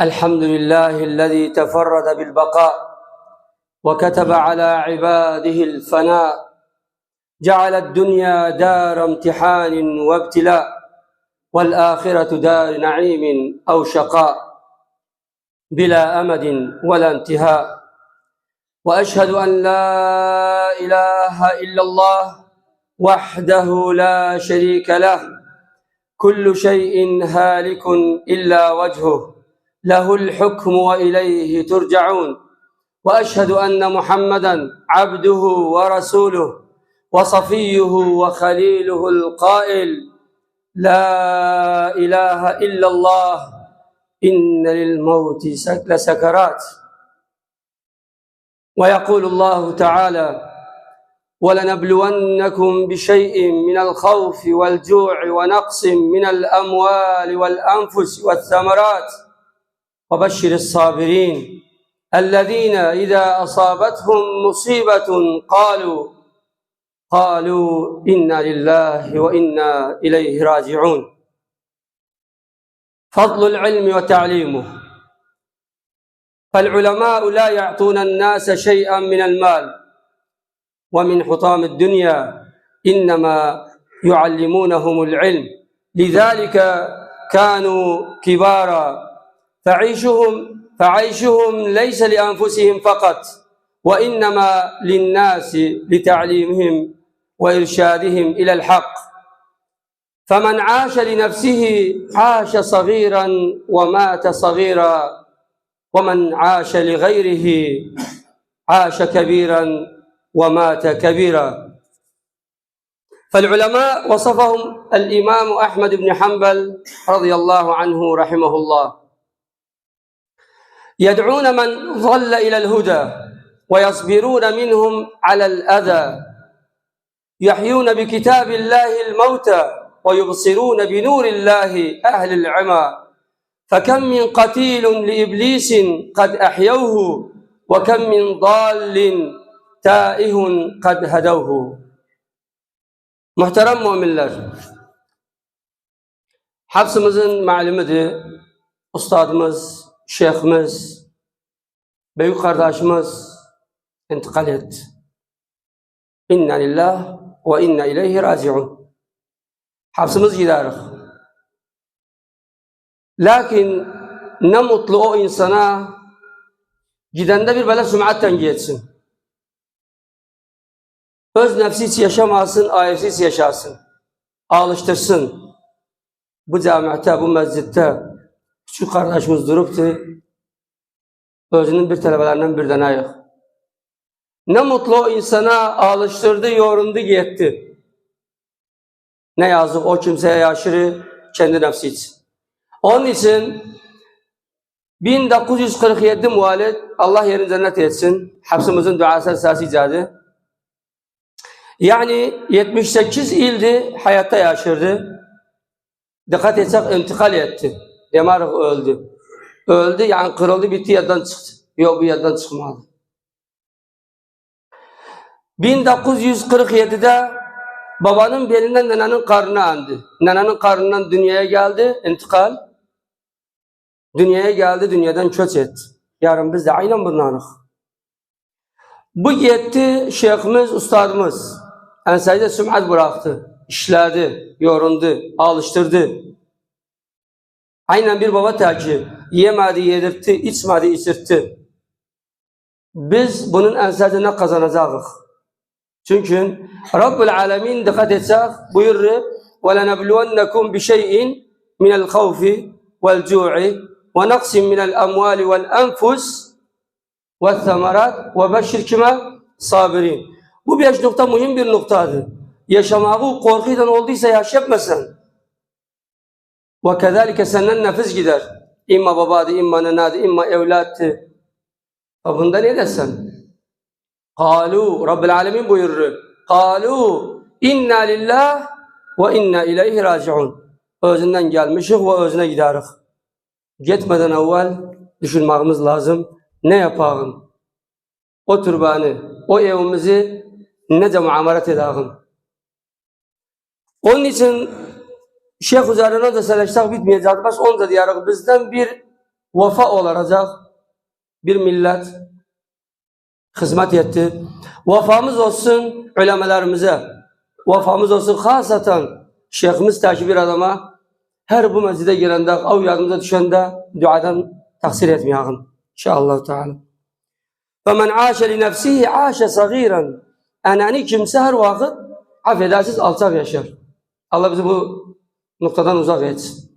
الحمد لله الذي تفرد بالبقاء وكتب على عباده الفناء جعل الدنيا دار امتحان وابتلاء والآخرة دار نعيم أو شقاء بلا أمد ولا انتهاء. وأشهد أن لا إله إلا الله وحده لا شريك له كل شيء هالك إلا وجهه. له الحكم وإليه ترجعون. وأشهد أن محمدا عبده ورسوله وصفيه وخليله القائل لا إله إلا الله إن للموت لسكرات. ويقول الله تعالى ولنبلونكم بشيء من الخوف والجوع ونقص من الأموال والأنفس والثمرات وبشر الصابرين الذين إذا أصابتهم مصيبة قالوا قالوا إنا لله وإنا إليه راجعون. فضل العلم وتعليمه. فالعلماء لا يعطون الناس شيئا من المال ومن حطام الدنيا إنما يعلمونهم العلم. لذلك كانوا كبارا فعيشهم فعيشهم ليس لأنفسهم فقط وإنما للناس لتعليمهم وإرشادهم إلى الحق. فمن عاش لنفسه عاش صغيرا ومات صغيرا ومن عاش لغيره عاش كبيرا ومات كبيرا. فالعلماء وصفهم الإمام أحمد بن حنبل رضي الله عنه رحمه الله. يدعون من ضل إلى الهدى ويصبرون منهم على الأذى. يحيون بكتاب الله الموتى ويبصرون بنور الله أهل العمى. فكم من قتيل لإبليس قد أحيوه وكم من ضال تائه قد هدوه. Muhterem müminler, hapsimizin malimidir, ustadımız, şeyhimiz, büyük kardeşimiz intikal etti. İnna lillah ve inna ileyhi raciun. Hapsimiz giderik. Lakin ne mutlu o insana gidende bir böyle sümatten geçsin. Öz nefsi yaşamasın, ailesi hiç yaşasın. Alıştırsın. Bu camiate, bu mescitte küçük kardeşimiz duruptu. Özünün bir talebelerinden bir tane yok. Ne mutlu o insana alıştırdı, yorundu, gitti. Ne yazık o kimseye yaşırı kendi nefsi için. Onun için 1947 muhalif Allah yerini cennet etsin. Hapsimizin duası esası icadı. Yani 78 ildi hayatta yaşırdı. Dikkat etsek intikal etti. Demarık öldü. Öldü yani kırıldı bitti yerden çıktı. Yok bu yerden çıkmadı. 1947'de babanın belinden nenenin karnına andı. Nenenin karnından dünyaya geldi, intikal. Dünyaya geldi, dünyadan köç etti. Yarın biz de aynen bunlarız. Bu yetti şeyhimiz, ustadımız. Ensayda süm'at bıraktı. işledi, yorundu, alıştırdı. Aynen bir baba terki. Yemedi, yedirtti, içmedi, içirtti. Biz bunun ensayda ne kazanacağız? Çünkü Rabbul Alemin dikkat etsek buyurur وَلَنَبْلُوَنَّكُمْ بِشَيْءٍ مِنَ الْخَوْفِ وَالْجُوعِ وَنَقْسٍ مِنَ الْأَمْوَالِ وَالْأَنْفُسِ وَالثَّمَرَاتِ وَبَشِّرْ كِمَا صَابِرِينَ Bu beş nokta mühim bir noktadır. Yaşamağı korkuyla olduysa yaşatmasın. ve kezalike senden nefis gider. İmma babadı, imma nenadı, imma evlattı. Bunda ne desen? Kalu, Rabbil Alemin buyurur. Kalu, inna lillah ve inna ileyhi raciun. Özünden gelmişik ve özüne giderik. Gitmeden evvel düşünmemiz lazım. Ne yapalım? O türbanı, o evimizi nece muamalet edelim? Onun için Şeyh üzerine de seleşsek bitmeyecek. Biz onca diyerek bizden bir vefa olacak. Bir millet hizmet etti. Vefamız olsun ulemelerimize. Vefamız olsun hasaten şeyhimiz taşı bir adama her bu mezide girende av yardımıza düşende duadan taksir etmeyelim. İnşallah Teala. Ve men aşe li nefsihi aşe sagiren. Enani kimse her vakit affedersiz alçak yaşar. Allah bizi bu noktadan uzak etsin.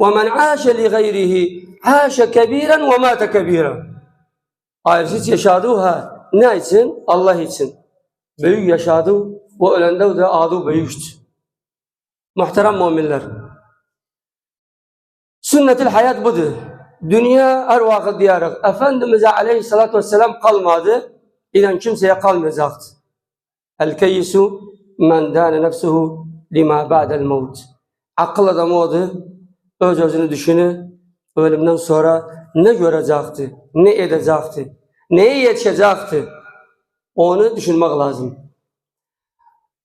وَمَنْ عَاشَ لِغَيْرِهِ عَاشَ كَب۪يرًا وَمَاتَ كَب۪يرًا Ayrıca yaşadığı ha ne için? Allah için. Büyük yaşadı ve ölende de adı büyüktü. Muhterem müminler. Sünnetil hayat budur. Dünya her vakit diyarık. Efendimiz'e aleyhissalatü vesselam kalmadı. İden kimseye kalmayacaktı. El keyyisu men dâne nefsuhu lima ba'del mevt. Akıl adamı odu. Öz özünü düşünü. Ölümden sonra ne görecekti, ne edecekti, neye yetişecekti. Onu düşünmek lazım.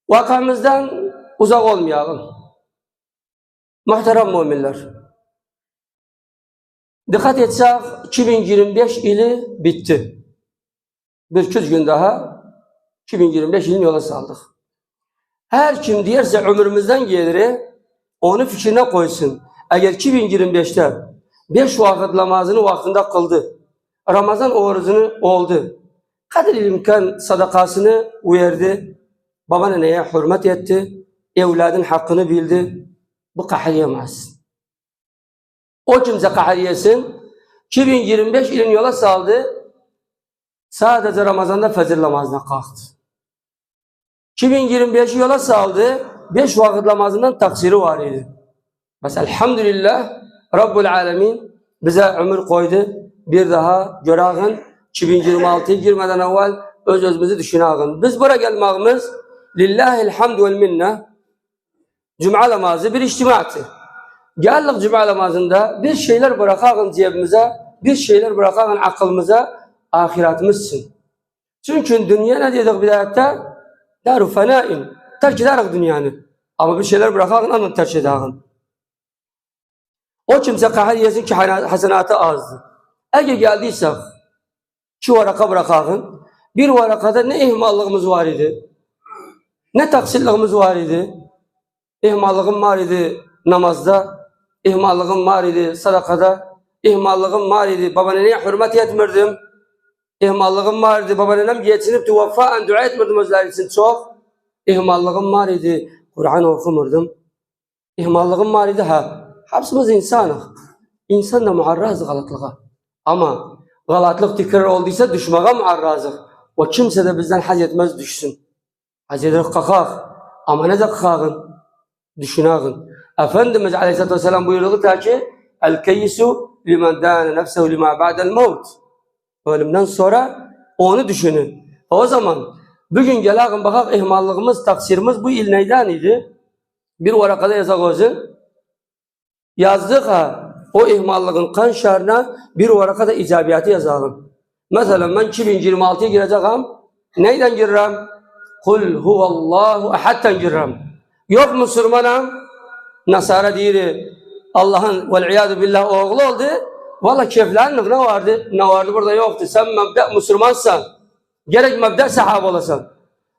Vakamızdan uzak olmayalım. Muhterem müminler. Dikkat etsek 2025 ili bitti. Bir küç gün daha 2025 yılını yola saldık. Her kim diyerse ömrümüzden gelir onu fikrine koysun. Eğer 2025'te beş vakit namazını vaktinde kıldı. Ramazan orucunu oldu. Kadir imkan sadakasını verdi. Babaanneye hürmet etti. Evladın hakkını bildi. Bu kahriyemez. O kimse kahriyesin. 2025 ilin yola saldı. Sadece Ramazan'da fecir namazına kalktı. 2025'i yola saldı. Beş vakit namazından taksiri var idi. Bas elhamdülillah Rabbul Alemin bize ömür koydu. Bir daha görağın 2026'ya girmeden evvel öz özümüzü düşünağın. Biz buraya gelmemiz Lillahil hamd vel minne Cuma namazı bir içtimaatı. Geldik Cuma namazında bir şeyler bırakalım cebimize, bir şeyler bırakalım aklımıza, ahiretimizsin. Çünkü dünya ne dedik bidayette? Daru fenain. Terk ederek dünyanı. Ama bir şeyler bırakalım ama terk edelim. O kimse kahir yesin ki hasenatı azdı. Eğer geldiysek şu varaka bırakalım. Bir varakada ne ihmallığımız var idi? Ne taksirliğimiz var idi? İhmallığım var idi namazda. İhmallığım var idi sadakada. İhmallığım var idi babaanneye hürmet etmirdim. İhmallığım var idi babaannem geçinip tuvaffaen dua etmirdim özler için çok. İhmallığım var idi Kur'an okumurdum. İhmallığım var idi ha. Hepsimiz insanız. İnsan da muarraz galatlığa. Ama galatlık tekrar olduysa düşmeye muarrazıq. O kimse de bizden haz etmez düşsün. Haz ederek kakak. Ama ne de kakakın? Düşünağın. Efendimiz Aleyhisselatü Vesselam buyurdu ta ki El keyyisu limen dâne nefsehu lima ba'del mevt. Ölümden sonra onu düşünün. O zaman bugün gelelim bakak ihmallığımız, taksirimiz bu il neyden idi? Bir varakada yazak olsun. Yazdık ha o ihmallığın kan şerine bir varakada icabiyatı yazalım. Mesela ben 2026'ya gireceğim. Neyden gireceğim? Kul huvallahu ahadten gireceğim. Yok Müslümanım. Nasara değil. Allah'ın vel billah oğlu oldu. Valla keflenlik ne vardı? Ne vardı burada yoktu. Sen mebde Müslümansan. Gerek mebde sahab olasan.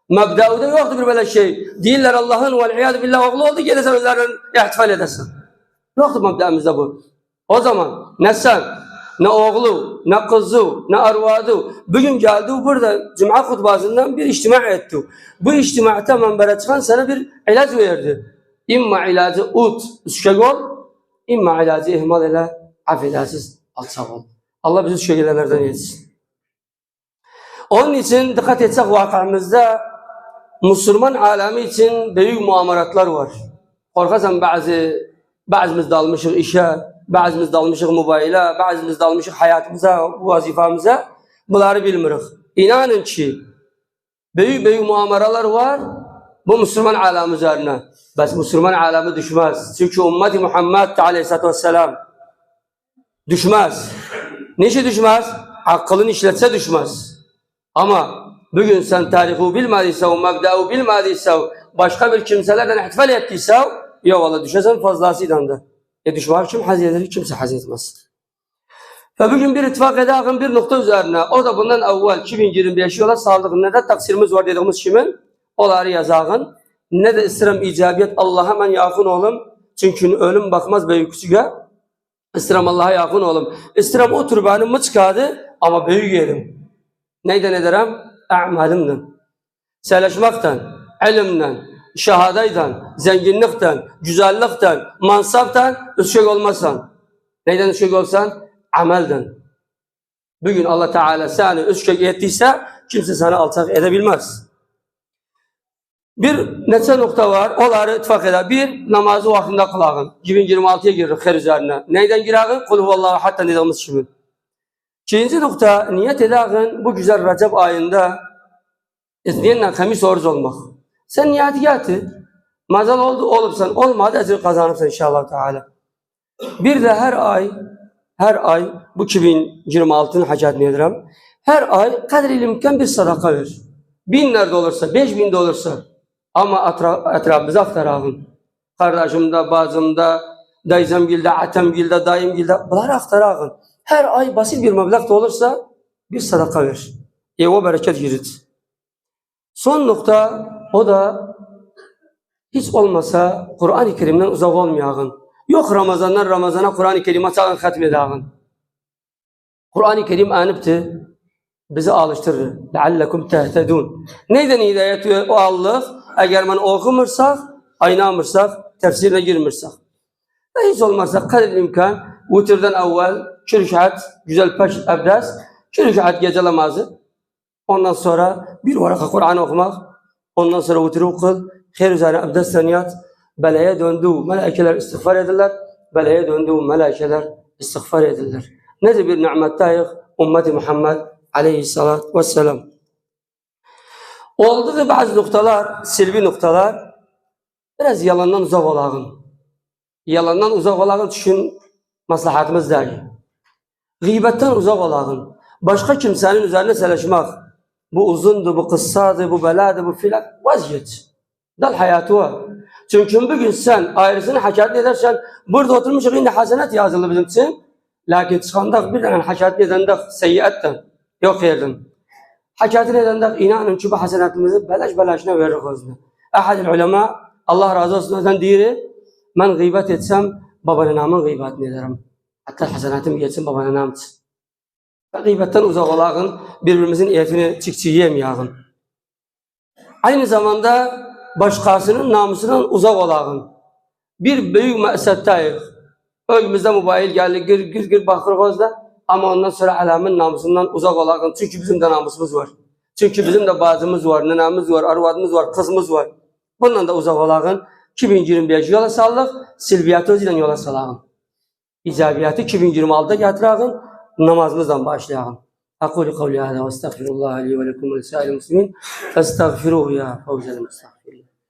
Mebdeuda yoktu bir böyle şey. Değiller Allah'ın vel billah oğlu oldu. Gene sen özlerden ihtifal edesin. Yoktu mebdeimizde bu. O zaman ne sen, ne oğlu, ne kızı, ne arvadı. Bugün geldi burada Cuma hutbasından bir içtima etti. Bu içtimata menbere çıkan sana bir ilaç verdi. İmma ilacı ut, üskek ol, imma ilacı ihmal ile affedersiz alçak ol. Allah bizi şu şeylerden etsin. Onun için dikkat etsek vakamızda Müslüman alemi için büyük muamaratlar var. Korkarsan bazı bazımız dalmışız işe, bazımız dalmışız mobayla, bazımız dalmışız hayatımıza, vazifamıza. Bunları bilmirik. İnanın ki büyük büyük muamaralar var bu Müslüman alemi üzerine. Bas Müslüman alemi düşmez. Çünkü ümmeti Muhammed aleyhissalatü vesselam düşmez. Niçin düşmez? Akılın işletse düşmez. Ama bugün sen tarihi bilmediyse, mebdeu bilmediyse, başka bir kimselerden ihtifal ettiyse, ya valla düşersen fazlasıyla da. E düşmek kim haz eder, kimse haz etmez. Ve bugün bir ittifak edağın bir nokta üzerine, o da bundan evvel 2025 yola saldık. Ne de taksirimiz var dediğimiz kimin? Onları yazağın. Ne de istirem icabiyet Allah'a hemen yakın olun. Çünkü ölüm bakmaz büyük küçüğe. İstirem Allah'a yakın olun. İstirem o türbanı mı çıkardı ama büyük yerim. Neyden ederim? A'malimden. Seleşmekten, ilimden, şahadaydan, zenginlikten, güzellikten, mansaptan üşük olmasan. Neyden üşük olsan? Amelden. Bugün Allah Teala seni üşük ettiyse kimse sana alçak edebilmez. Bir neçe nokta var. Onları ittifak eder. Bir, namazı vaktinde kılağın. 2026'ya girir her üzerine. Neyden girağın? Kul huvallahu hatta dediğimiz gibi. İkinci nokta, niyet edağın bu güzel Recep ayında İzleyenle kamis oruç olmak. Sen niyeti yatı. Mazal oldu olupsan, olmadı ecir kazanırsın inşallah Teala. Bir de her ay, her ay, bu 2026'nın hacatını yedirem. Her ay kadri imkan bir sadaka ver. Bin nerede olursa, beş bin de olursa. Ama etra- etrafımıza aktaralım. Kardeşimde, bacımda, dayzamgilde, atemgilde, dayımgilde. Bunları aktaralım. Her ay basit bir meblağ da olursa bir sadaka ver. E o bereket girit. Son nokta o da hiç olmasa Kur'an-ı Kerim'den uzak olmayağın. Yok Ramazan'dan Ramazan'a Kur'an-ı Kerim'e çağın hatmedağın. Kur'an-ı Kerim anıptı. Bizi alıştırır. لَعَلَّكُمْ تَهْتَدُونَ Neyden hidayet o Allah? Eğer ben okumursak, aynamırsak, tefsirine girmirsek. Ve hiç olmazsa kadar imkan vitirden evvel çürüşat, güzel peş abdest, çürüşat gece namazı. Ondan sonra bir varaka Kur'an okumak. Ondan sonra vitri kıl. Her üzerine abdestten yat. Belaya döndü. Melaikeler istiğfar ederler. Belaya döndü. Melaikeler istiğfar ederler. Ne de bir nimettayız. Ümmeti Muhammed aleyhissalatü vesselam. Oldu ki bazı noktalar, silbi noktalar biraz yalandan uzak olalım. Yalandan uzak olalım çünkü maslahatımız değil. Gıybetten uzak olalım. Başka kimsenin üzerine seleşmek. Bu uzundu, bu kıssadı, bu beladı, bu filan. Vazgeç. Dal hayatı var. Çünkü bugün sen ayrısını hakaret edersen burada oturmuş yine hasenet yazılı bizim için. Lakin çıkandak bir tane hakaret edendak seyyiyetten yok yerden. Hakaret edendak inanın ki bu hasenetimizi belaş belaşına verir gözüne. Ahad ulema Allah razı olsun ondan diri ben gıybet etsem babanın namın gıybetini ederim. Hatta hasenatım geçsin babanın namı için. Gıybetten uzak olalım, birbirimizin etini çikçiyemeyalım. Aynı zamanda başkasının namusundan uzak olalım. Bir büyük mesettayız. Önümüzde mobil geldi, gir gir gir bakırız da ama ondan sonra alamin namusundan uzak olalım. Çünkü bizim de namusumuz var. Çünkü bizim de bazımız var, nenemiz var, arvadımız var, kızımız var. Bundan da uzak olalım. 2025 yola saldık, silbiyatı özüyle yola salalım icabiyatı 2026'da yatırağın namazımızdan başlayalım. Akulu kavli hâdâ ve estağfirullah aleyhi ve lekum ve sâil muslimin. Estağfiruhu ya fevzel mustağfir.